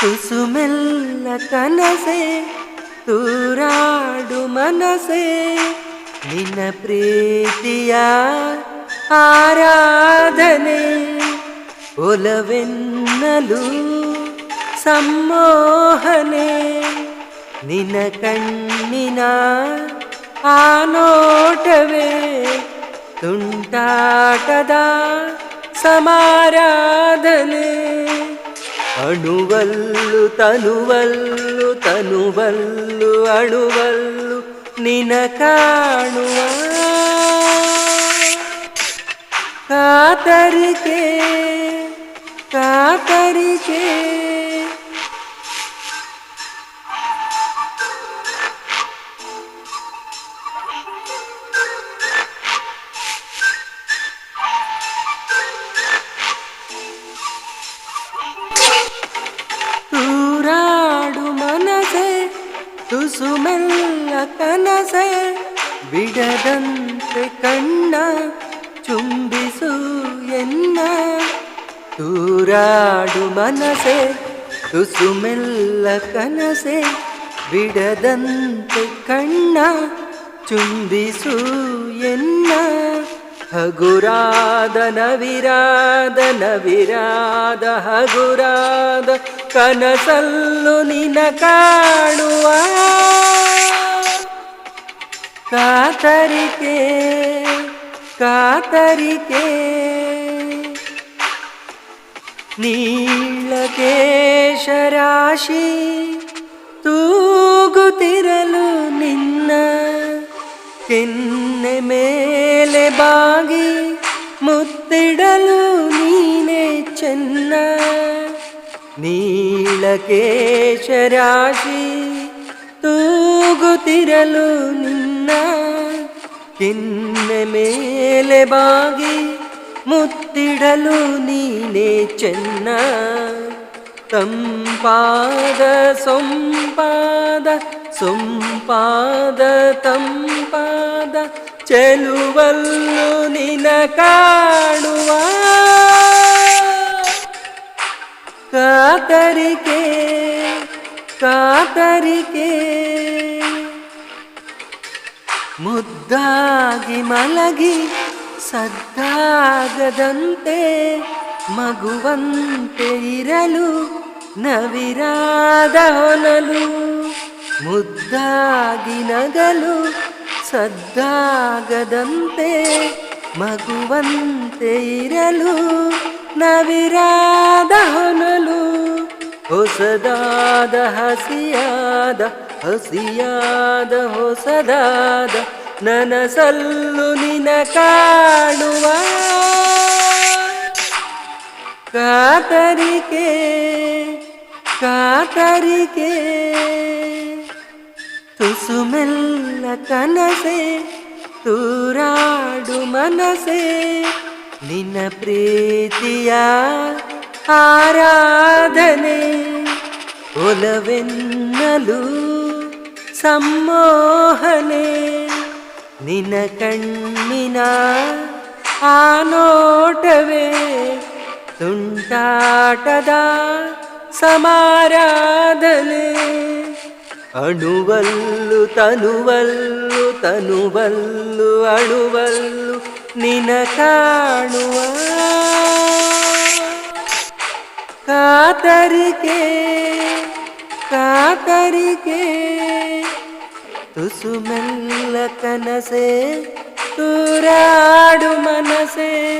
ತುಸುಮೆಲ್ಲ ಕನಸೆ, ತೂರಾಡು ಮನಸೆ. ನಿನ್ನ ಪ್ರೀತಿಯ ಆರಾಧನೆ, ಒಲವೆನ್ನಲು ಸಮ್ಮೋಹನೆ ನಿನ್ನ ಕಣ್ಣಿನ ಆ ನೋಟವೇ ತುಂಟಾಟದ ಸಮಾರಾಧನೆ. ಅಣುವಲ್ಲು ತನುವಲ್ಲು ತನುವಲ್ಲು ಅಣುವಲ್ಲು ನಿನ ಕಾಣುವ ಕಾತರಿಕೆ ಕಾತರಿಕೆ ತುಸುಮೆಲ್ಲ ಕನಸೆ ಬಿಡದಂತೆ ಕಣ್ಣ ಚುಂಬಿಸು ಎನ್ನ. ತೂರಾಡು ಮನಸೆ ತುಸುಮೆಲ್ಲ ಕನಸೆ ಬಿಡದಂತೆ ಕಣ್ಣ ಚುಂಬಿಸು ಎನ್ನ. ಹಗುರಾದ ನವಿರಾದ ನವಿರಾದ ಹಗುರಾದ ಕನಸಲ್ಲು ನಿನ ಕಾಣುವ ಕಾತರಿಕೆ ಕಾತರಿಕೆ. ನೀಳಕೇಶರಾಶಿ ತೂಗುತ್ತಿರಲು ನಿನ್ನ ಕೆನ್ನೆ ಮೇಲೆ ಬಾಗಿ ಮುತ್ತಿಡಲು ನೀನೆ ಚೆನ್ನ ನೀಳಕೇಶರಾಶಿ ತೂಗುತ್ತಿರಲು ನಿನ್ನ ಕೆನ್ನೆ ಮೇಲೆ ಬಾಗಿ ಮುತ್ತಿಡಲು ನೀನೆ ಚೆನ್ನ ತಂಪಾದ ಸೊಂಪಾದ ಸೊಂಪಾದ ತಂಪಾದ ಚೆಲುವಲ್ಲು ನಿನ ಕಾಣುವ ಕಾತರಿಕೆ ಕಾತರಿಕೆ. ಮುದ್ದಾಗಿ ಮಲಗಿ ಸದ್ದಾಗದಂತೆ ಮಗುವಂತೆ ಇರಲು ನವಿರಾದ ಹೊನಲು. ಮುದ್ದಾಗಿ ನಗಲು ಸದ್ದಾಗದಂತೆ ಮಗುವಂತೆ ಇರಲು ನವಿರಾದ ಹೊನಲು. ಹೊಸದಾದ ಹಸಿಯಾದ ಹಸಿಯಾದ, ಹೊಸದಾದ ನನಸಲ್ಲು ನಿನ ಕಾಣುವ ಕಾತರಿಕೆ. ಕಾತರಿಕೆ ತುಸುಮೆಲ್ಲ ಕನಸೆ, ತೂರಾಡು ಮನಸೆ, ನಿನ್ನ ಪ್ರೀತಿಯ ಆರಾಧನೆ, ಒಲವೆನ್ನಲು ಸಮ್ಮೋಹನೆ ನಿನ್ನ ಕಣ್ಣಿನ ಆ ನೋಟವೇ, ತುಂಟಾಟದ ಸಮಾರಾಧನೆ. ಅಣುವಲ್ಲು ತನುವಲ್ಲು ತನುವಲ್ಲು ಅಣುವಲ್ಲು ನಿನ ಕಾಣುವ. ಕಾತರಿಕೆ ಕಾತರಿಕೆ. ತುಸುಮೆಲ್ಲ ಕನಸೆ ತೂರಾಡು ಮನಸೆ.